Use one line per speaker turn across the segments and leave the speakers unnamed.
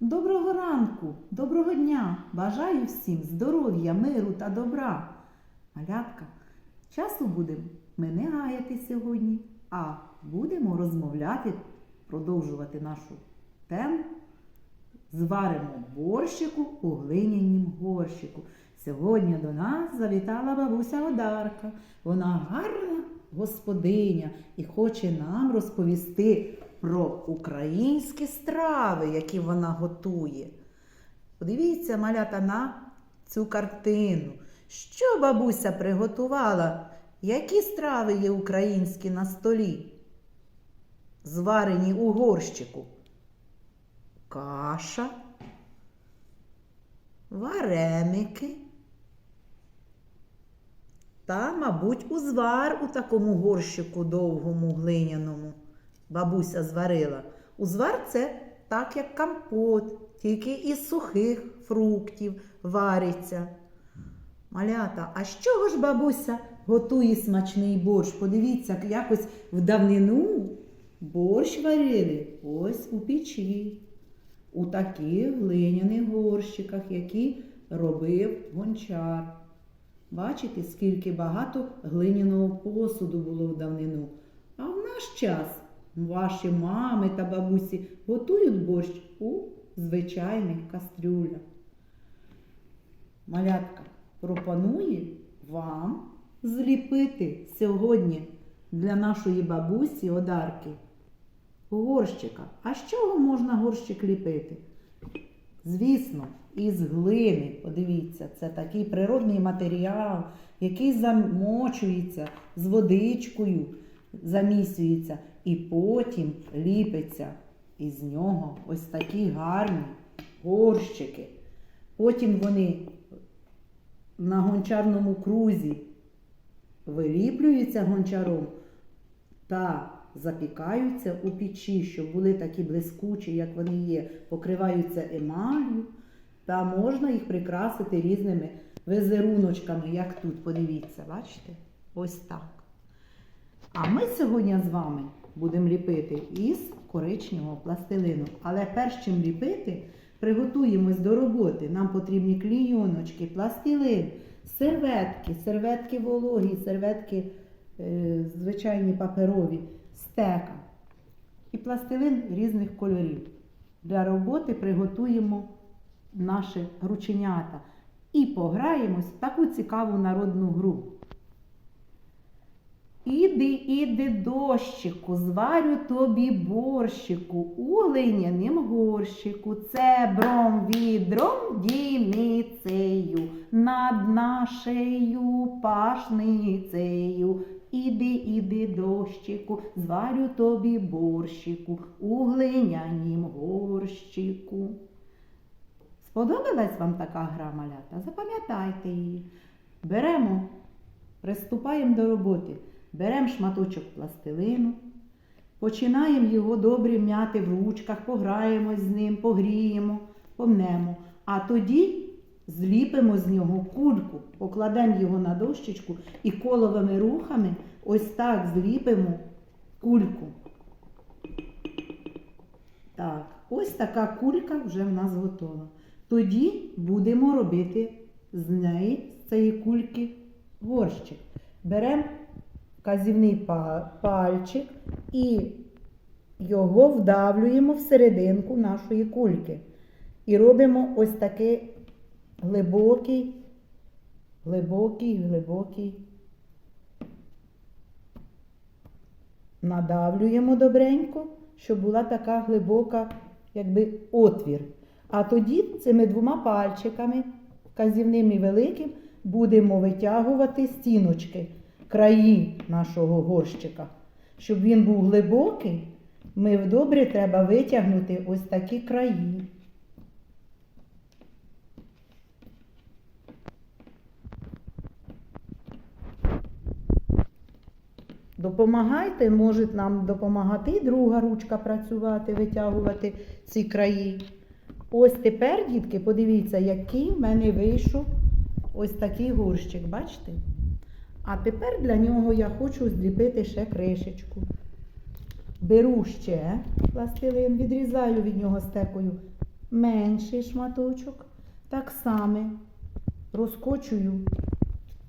Доброго ранку, доброго дня! Бажаю всім здоров'я, миру та добра. Малятка, часу будемо ми не гаяти сьогодні, а будемо розмовляти, продовжувати нашу тему. Зваримо борщику у глинянім горщику. Сьогодні до нас завітала бабуся Одарка. Вона гарна господиня і хоче нам розповісти про українські страви, які вона готує. Подивіться, малята, на цю картину. Що бабуся приготувала? Які страви є українські на столі? Зварені у горщику? Каша, вареники. Та, мабуть, узвар у такому горщику довгому глиняному бабуся зварила. Узвар це так, як компот, тільки із сухих фруктів вариться. Малята, а з чого ж бабуся готує смачний борщ? Подивіться, якось в давнину борщ варили ось у печі, у таких глиняних горщиках, які робив гончар. Бачите, скільки багато глиняного посуду було в давнину. А в наш час ваші мами та бабусі готують борщ у звичайних кастрюлях. Малятка пропонує вам зліпити сьогодні для нашої бабусі Одарки горщика. А з чого можна горщик ліпити? Звісно, із глини. Подивіться, це такий природний матеріал, який замочується з водичкою, замісюється і потім ліпиться із нього ось такі гарні горщики. Потім вони на гончарному крузі виліплюються гончаром та запікаються у печі, щоб були такі блискучі, як вони є, покриваються емалью, та можна їх прикрасити різними визеруночками, як тут. Подивіться, бачите? Ось так. А ми сьогодні з вами будемо ліпити із коричневого пластилину. Але перш чим ліпити, приготуємось до роботи. Нам потрібні клійоночки, пластилин, серветки, серветки вологі, серветки е, звичайні паперові, стека і пластилин різних кольорів. Для роботи приготуємо наші рученята і пограємось в таку цікаву народну гру. Іди, іди, дощику, зварю тобі борщику у глиняним горщику, цебром відром діницею, над нашею пашницею. Іди, іди, дощику, зварю тобі борщику у глинянім горщику. Сподобалась вам така гра, малята? Запам'ятайте її. Беремо, приступаємо до роботи. Беремо шматочок пластилину, починаємо його добре м'яти в ручках, пограємось з ним, погріємо, помнемо. А тоді зліпимо з нього кульку, покладемо його на дощечку і коловими рухами ось так зліпимо кульку. Так, ось така кулька вже в нас готова. Тоді будемо робити з неї, з цієї кульки, горщик. Беремо вказівний пальчик і його вдавлюємо в серединку нашої кульки. І робимо ось такий глибокий, глибокий, глибокий. Надавлюємо добренько, щоб була така глибока, якби отвір. А тоді цими двома пальчиками, вказівним і великим, будемо витягувати стіночки, краї нашого горщика. Щоб він був глибокий, ми добре треба витягнути ось такі краї. Допомагайте, може нам допомагати і друга ручка працювати, витягувати ці краї. Ось тепер, дітки, подивіться, який в мене вийшов ось такий горщик, бачите? А тепер для нього я хочу зліпити ще кришечку. Беру ще пластилин, відрізаю від нього стекою менший шматочок. Так само розкочую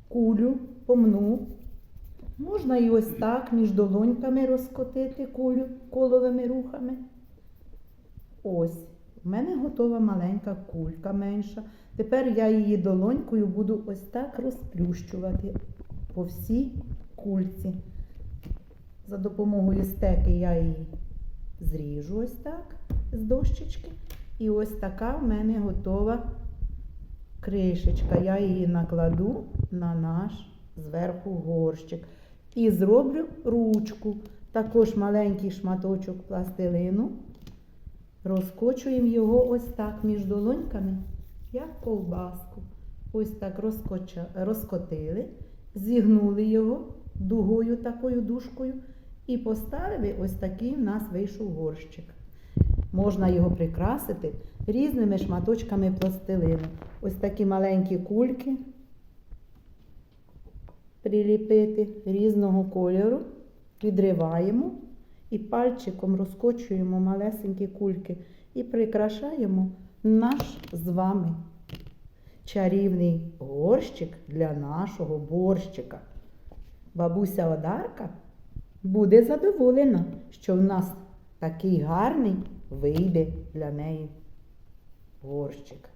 кулю, помну. Можна і ось так між долоньками розкотити кулю коловими рухами. Ось, в мене готова маленька кулька менша. Тепер я її долонькою буду ось так розплющувати по всій кульці. За допомогою стеки я її зріжу ось так з дощечки. І ось така в мене готова кришечка. Я її накладу на наш зверху горщик. І зроблю ручку. Також маленький шматочок пластилину. Розкочуємо його ось так між долоньками, як ковбаску. Ось так розкоча, розкотили, зігнули його дугою такою дужкою і поставили ось такий в нас вийшов горщик. Можна його прикрасити різними шматочками пластилину. Ось такі маленькі кульки приліпити різного кольору, відриваємо і пальчиком розкочуємо малесенькі кульки і прикрашаємо наш з вами чарівний горщик для нашого борщика. Бабуся Одарка буде задоволена, що в нас такий гарний вийде для неї горщик.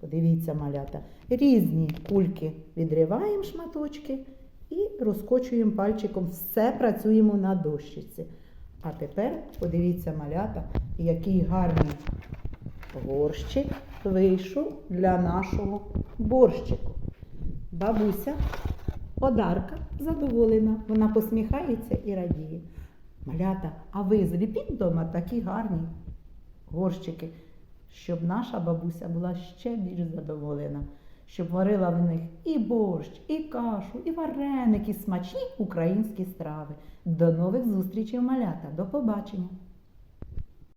Подивіться, малята, різні кульки відриваємо шматочки і розкочуємо пальчиком. Все працюємо на дощиці. А тепер подивіться, малята, який гарний горщик вийшов для нашого борщику. Бабуся Одарка задоволена. Вона посміхається і радіє. Малята, а ви зліпіть вдома такі гарні горщики, щоб наша бабуся була ще більш задоволена, щоб варила в них і борщ, і кашу, і вареники, смачні українські страви. До нових зустрічей, малята. До побачення!